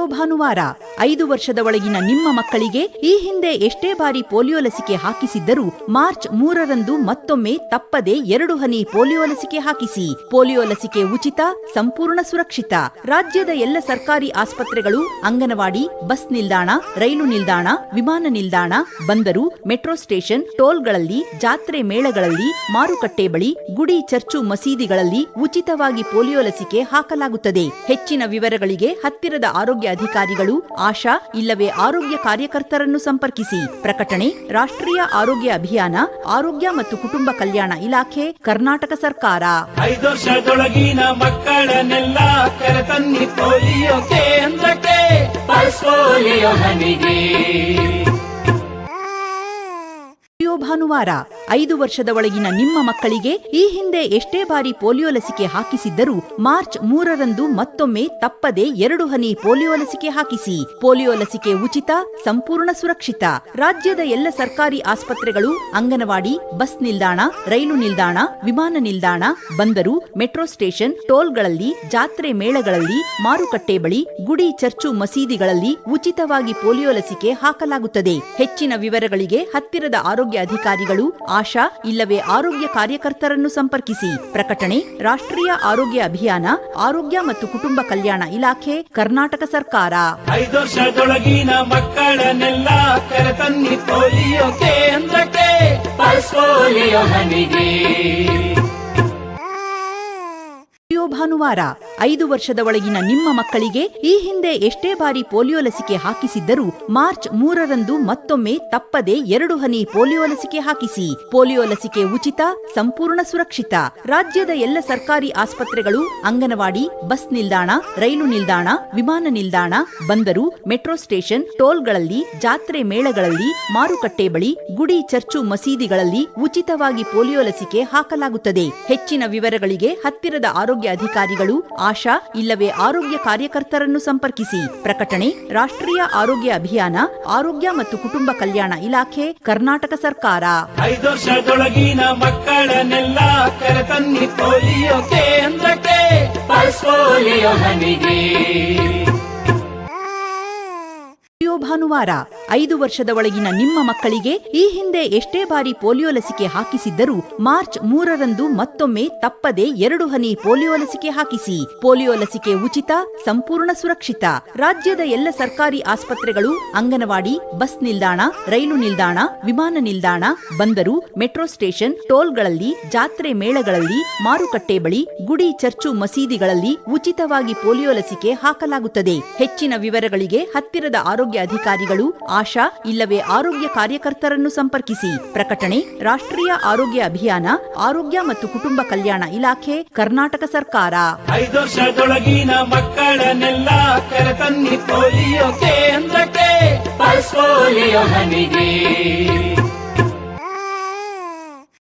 Polio ಭಾನುವಾರ ಐದು ವರ್ಷದ ಒಳಗಿನ ನಿಮ್ಮ ಮಕ್ಕಳಿಗೆ ಈ ಹಿಂದೆ ಎಷ್ಟೇ ಬಾರಿ ಪೋಲಿಯೋ ಲಸಿಕೆ ಹಾಕಿಸಿದ್ದರೂ ಮಾರ್ಚ್ ಮೂರರಂದು ಮತ್ತೊಮ್ಮೆ ತಪ್ಪದೆ ಎರಡು ಹನಿ ಪೋಲಿಯೋ ಲಸಿಕೆ ಹಾಕಿಸಿ. ಪೋಲಿಯೋ ಲಸಿಕೆ ಉಚಿತ, ಸಂಪೂರ್ಣ ಸುರಕ್ಷಿತ. ರಾಜ್ಯದ ಎಲ್ಲ ಸರ್ಕಾರಿ ಆಸ್ಪತ್ರೆಗಳು, ಅಂಗನವಾಡಿ, ಬಸ್ ನಿಲ್ದಾಣ, ರೈಲು ನಿಲ್ದಾಣ, ವಿಮಾನ ನಿಲ್ದಾಣ, ಬಂದರು, ಮೆಟ್ರೋ ಸ್ಟೇಷನ್, ಟೋಲ್ಗಳಲ್ಲಿ, ಜಾತ್ರೆ ಮೇಳಗಳಲ್ಲಿ, ಮಾರುಕಟ್ಟೆ ಬಳಿ, ಗುಡಿ ಚರ್ಚು ಮಸೀದಿಗಳಲ್ಲಿ ಉಚಿತವಾಗಿ ಪೋಲಿಯೋ ಲಸಿಕೆ ಹಾಕಲಾಗುತ್ತದೆ. ಹೆಚ್ಚಿನ ವಿವರಗಳಿಗೆ ಹತ್ತಿರದ ಆರೋಗ್ಯ ಅಧಿಕಾರಿಗಳು ಆಶಾ ಇಲ್ಲವೇ ಆರೋಗ್ಯ ಕಾರ್ಯಕರ್ತರನ್ನು ಸಂಪರ್ಕಿಸಿ. ಪ್ರಕಟಣೆ, ರಾಷ್ಟ್ರೀಯ ಆರೋಗ್ಯ ಅಭಿಯಾನ, ಆರೋಗ್ಯ ಮತ್ತು ಕುಟುಂಬ ಕಲ್ಯಾಣ ಇಲಾಖೆ, ಕರ್ನಾಟಕ ಸರ್ಕಾರ. ಐದು ವರ್ಷದೊಳಗಿನ ಮಕ್ಕಳನ್ನೆಲ್ಲ ಕರೆತನ್ನಿ ಪೋಲಿಯೋ ಕೇಂದ್ರಕ್ಕೆ ಪಲ್ಸ್ ಪೋಲಿಯೋ ಹನಿಗೆ. ಭಾನುವಾರ ಐದು ವರ್ಷದ ಒಳಗಿನ ನಿಮ್ಮ ಮಕ್ಕಳಿಗೆ ಈ ಹಿಂದೆ ಎಷ್ಟೇ ಬಾರಿ ಪೋಲಿಯೋ ಲಸಿಕೆ ಹಾಕಿಸಿದ್ದರೂ ಮಾರ್ಚ್ ಮೂರರಂದು ಮತ್ತೊಮ್ಮೆ ತಪ್ಪದೆ ಎರಡು ಹನಿ ಪೋಲಿಯೋ ಲಸಿಕೆ ಹಾಕಿಸಿ. ಪೋಲಿಯೋ ಲಸಿಕೆ ಉಚಿತ, ಸಂಪೂರ್ಣ ಸುರಕ್ಷಿತ. ರಾಜ್ಯದ ಎಲ್ಲ ಸರ್ಕಾರಿ ಆಸ್ಪತ್ರೆಗಳು, ಅಂಗನವಾಡಿ, ಬಸ್ ನಿಲ್ದಾಣ, ರೈಲು ನಿಲ್ದಾಣ, ವಿಮಾನ ನಿಲ್ದಾಣ, ಬಂದರು, ಮೆಟ್ರೋ ಸ್ಟೇಷನ್, ಟೋಲ್ಗಳಲ್ಲಿ, ಜಾತ್ರೆ ಮೇಳಗಳಲ್ಲಿ, ಮಾರುಕಟ್ಟೆ ಬಳಿ, ಗುಡಿ ಚರ್ಚು ಮಸೀದಿಗಳಲ್ಲಿ ಉಚಿತವಾಗಿ ಪೋಲಿಯೋ ಲಸಿಕೆ ಹಾಕಲಾಗುತ್ತದೆ. ಹೆಚ್ಚಿನ ವಿವರಗಳಿಗೆ ಹತ್ತಿರದ ಆರೋಗ್ಯ ಅಧಿಕಾರಿಗಳು ಆಶಾ, ಇಲ್ಲವೇ ಆರೋಗ್ಯ ಕಾರ್ಯಕರ್ತರನ್ನು ಸಂಪರ್ಕಿಸಿ. ಪ್ರಕಟಣೆ, ರಾಷ್ಟ್ರೀಯ ಆರೋಗ್ಯ ಅಭಿಯಾನ, ಆರೋಗ್ಯ ಮತ್ತು ಕುಟುಂಬ ಕಲ್ಯಾಣ ಇಲಾಖೆ, ಕರ್ನಾಟಕ ಸರ್ಕಾರ. ಐದು ವರ್ಷದೊಳಗಿನ ಮಕ್ಕಳನ್ನೆಲ್ಲ ಕರೆತನ್ನಿ, ಪೋಲಿಯೋ ಕೇಂದ್ರಕ್ಕೆ ಪಲ್ಸ್ ಪೋಲಿಯೋ ಭಾನುವಾರ ಐದು ವರ್ಷದ ಒಳಗಿನ ನಿಮ್ಮ ಮಕ್ಕಳಿಗೆ ಈ ಹಿಂದೆ ಎಷ್ಟೇ ಬಾರಿ ಪೋಲಿಯೋ ಲಸಿಕೆ ಹಾಕಿಸಿದ್ದರೂ ಮಾರ್ಚ್ ಮೂರರಂದು ಮತ್ತೊಮ್ಮೆ ತಪ್ಪದೆ ಎರಡು ಹನಿ ಪೋಲಿಯೋ ಲಸಿಕೆ ಹಾಕಿಸಿ. ಪೋಲಿಯೋ ಲಸಿಕೆ ಉಚಿತ, ಸಂಪೂರ್ಣ ಸುರಕ್ಷಿತ. ರಾಜ್ಯದ ಎಲ್ಲ ಸರ್ಕಾರಿ ಆಸ್ಪತ್ರೆಗಳು, ಅಂಗನವಾಡಿ, ಬಸ್ ನಿಲ್ದಾಣ, ರೈಲು ನಿಲ್ದಾಣ, ವಿಮಾನ ನಿಲ್ದಾಣ, ಬಂದರು, ಮೆಟ್ರೋ ಸ್ಟೇಷನ್, ಟೋಲ್ಗಳಲ್ಲಿ, ಜಾತ್ರೆ ಮೇಳಗಳಲ್ಲಿ, ಮಾರುಕಟ್ಟೆ ಬಳಿ, ಗುಡಿ ಚರ್ಚು ಮಸೀದಿಗಳಲ್ಲಿ ಉಚಿತವಾಗಿ ಪೋಲಿಯೋ ಲಸಿಕೆ ಹಾಕಲಾಗುತ್ತದೆ. ಹೆಚ್ಚಿನ ವಿವರಗಳಿಗೆ ಹತ್ತಿರದ ಆರೋಗ್ಯ ಅಧಿಕಾರಿಗಳು ಆಶಾ ಇಲ್ಲವೇ ಆರೋಗ್ಯ ಕಾರ್ಯಕರ್ತರನ್ನು ಸಂಪರ್ಕಿಸಿ. ಪ್ರಕಟಣೆ ರಾಷ್ಟ್ರೀಯ ಆರೋಗ್ಯ ಅಭಿಯಾನ ಆರೋಗ್ಯ ಮತ್ತು ಕುಟುಂಬ ಕಲ್ಯಾಣ ಇಲಾಖೆ ಕರ್ನಾಟಕ ಸರ್ಕಾರ. ಐದು ವರ್ಷದೊಳಗಿನ ಮಕ್ಕಳನ್ನೆಲ್ಲ ಕರೆತನ್ನಿ ಪೋಲಿಯೋ ಕೇಂದ್ರಕ್ಕೆ ಪೋಲಿಯೋ ಭಾನುವಾರ ಐದು ವರ್ಷದ ಒಳಗಿನ ನಿಮ್ಮ ಮಕ್ಕಳಿಗೆ ಈ ಹಿಂದೆ ಎಷ್ಟೇ ಬಾರಿ ಪೋಲಿಯೋ ಲಸಿಕೆ ಹಾಕಿಸಿದ್ದರೂ ಮಾರ್ಚ್ ಮೂರರಂದು ಮತ್ತೊಮ್ಮೆ ತಪ್ಪದೆ ಎರಡು ಹನಿ ಪೋಲಿಯೋ ಲಸಿಕೆ ಹಾಕಿಸಿ. ಪೋಲಿಯೋ ಲಸಿಕೆ ಉಚಿತ, ಸಂಪೂರ್ಣ ಸುರಕ್ಷಿತ. ರಾಜ್ಯದ ಎಲ್ಲ ಸರ್ಕಾರಿ ಆಸ್ಪತ್ರೆಗಳು, ಅಂಗನವಾಡಿ, ಬಸ್ ನಿಲ್ದಾಣ, ರೈಲು ನಿಲ್ದಾಣ, ವಿಮಾನ ನಿಲ್ದಾಣ, ಬಂದರು, ಮೆಟ್ರೋ ಸ್ಟೇಷನ್, ಟೋಲ್ಗಳಲ್ಲಿ, ಜಾತ್ರೆ ಮೇಳಗಳಲ್ಲಿ, ಮಾರುಕಟ್ಟೆ ಬಳಿ, ಗುಡಿ ಚರ್ಚು ಮಸೀದಿಗಳಲ್ಲಿ ಉಚಿತವಾಗಿ ಪೋಲಿಯೋ ಲಸಿಕೆ ಹಾಕಲಾಗುತ್ತದೆ. ಹೆಚ್ಚಿನ ವಿವರಗಳಿಗೆ ಹತ್ತಿರದ ಆರೋಗ್ಯ ಅಧಿಕಾರಿಗಳು ಆಶಾ ಇಲ್ಲವೇ ಆರೋಗ್ಯ ಕಾರ್ಯಕರ್ತರನ್ನು ಸಂಪರ್ಕಿಸಿ. ಪ್ರಕಟಣೆ, ರಾಷ್ಟ್ರೀಯ ಆರೋಗ್ಯ ಅಭಿಯಾನ, ಆರೋಗ್ಯ ಮತ್ತು ಕುಟುಂಬ ಕಲ್ಯಾಣ ಇಲಾಖೆ, ಕರ್ನಾಟಕ ಸರ್ಕಾರ. ಐದು ವರ್ಷದೊಳಗಿನ ಮಕ್ಕಳನ್ನೆಲ್ಲ ಕರೆತನ್ನಿ ಪೋಲಿಯೋ ಕೇಂದ್ರಕ್ಕೆ ಪಲ್ಸ್ ಪೋಲಿಯೋ ಹನಿಗೆ.